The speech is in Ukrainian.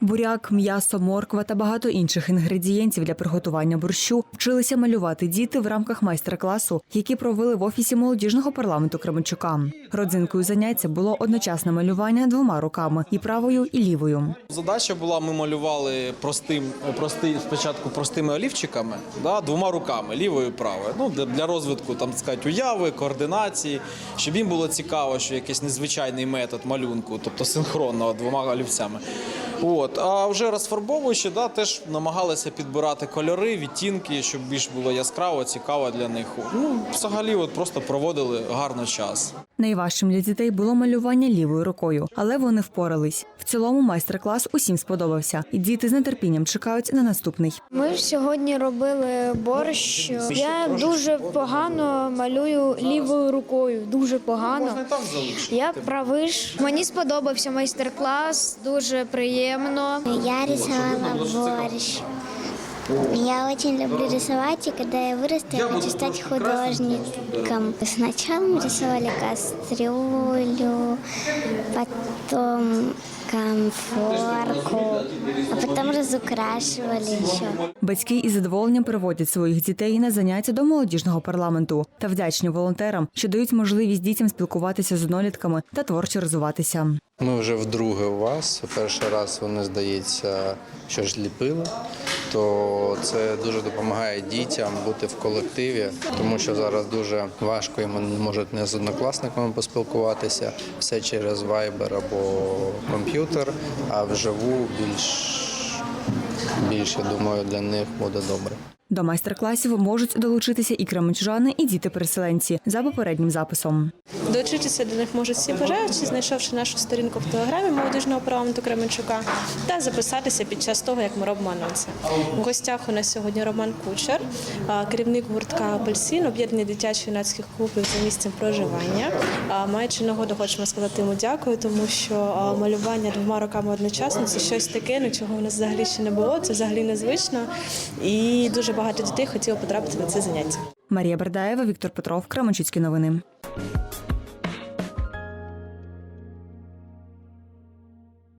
Буряк, м'ясо, морква та багато інших інгредієнтів для приготування борщу вчилися малювати діти в рамках майстер-класу, які провели в офісі молодіжного парламенту Кременчука. Родзинкою заняття було одночасне малювання двома руками і правою, і лівою. Задача була, ми малювали простим, простий, спочатку простими олівчиками, да, двома руками, лівою правою. Ну, для, для розвитку там, сказати, уяви, координації, щоб їм було цікаво, що якийсь незвичайний метод малюнку, тобто синхронно двома олівцями. А вже розфарбовуючи, да, теж намагалися підбирати кольори, відтінки, щоб більш було яскраво, цікаво для них. Ну, взагалі, от просто проводили гарно час. Найважчим для дітей було малювання лівою рукою, але вони впорались. В цілому майстер-клас усім сподобався, і діти з нетерпінням чекають на наступний. Ми ж сьогодні робили борщ. Я дуже погано малюю лівою рукою. Дуже погано. Я правиш. Мені сподобався майстер-клас, дуже приємно. Я рисовала борщ. Я очень люблю рисовать, и когда я вырасту, я хочу стать художником. Сначала мы рисовали кастрюлю, потом конфорку, а потом разукрашивали еще. Батьки із задоволенням приводять своїх дітей на заняття до молодіжного парламенту та вдячні волонтерам, що дають можливість дітям спілкуватися з однолітками та творчо розвиватися. Ми вже вдруге у вас. Перший раз вони, здається, що ж ліпили, то це дуже допомагає дітям бути в колективі, тому що зараз дуже важко їм можуть не з однокласниками поспілкуватися, все через вайбер або комп'ютер, а вживу більш, більш, я думаю, для них буде добре. До майстер-класів можуть долучитися і кременчужани, і діти-переселенці за попереднім записом. Долучитися до них можуть всі бажаючі, знайшовши нашу сторінку в телеграмі молодіжного парламенту Кременчука та записатися під час того, як ми робимо анонси. У гостях у нас сьогодні Роман Кучер, керівник гуртка Апельсин, об'єднаний дитячо-юнацьких клубів за місцем проживання. Маючи нагоду, хочемо сказати йому дякую, тому що малювання двома руками одночасно це щось таке, ну чого у нас взагалі ще не було. Це взагалі незвично. І дуже багато дітей хотіло потрапити на це заняття. Марія Бердаєва, Віктор Петров, Кременчуцькі новини.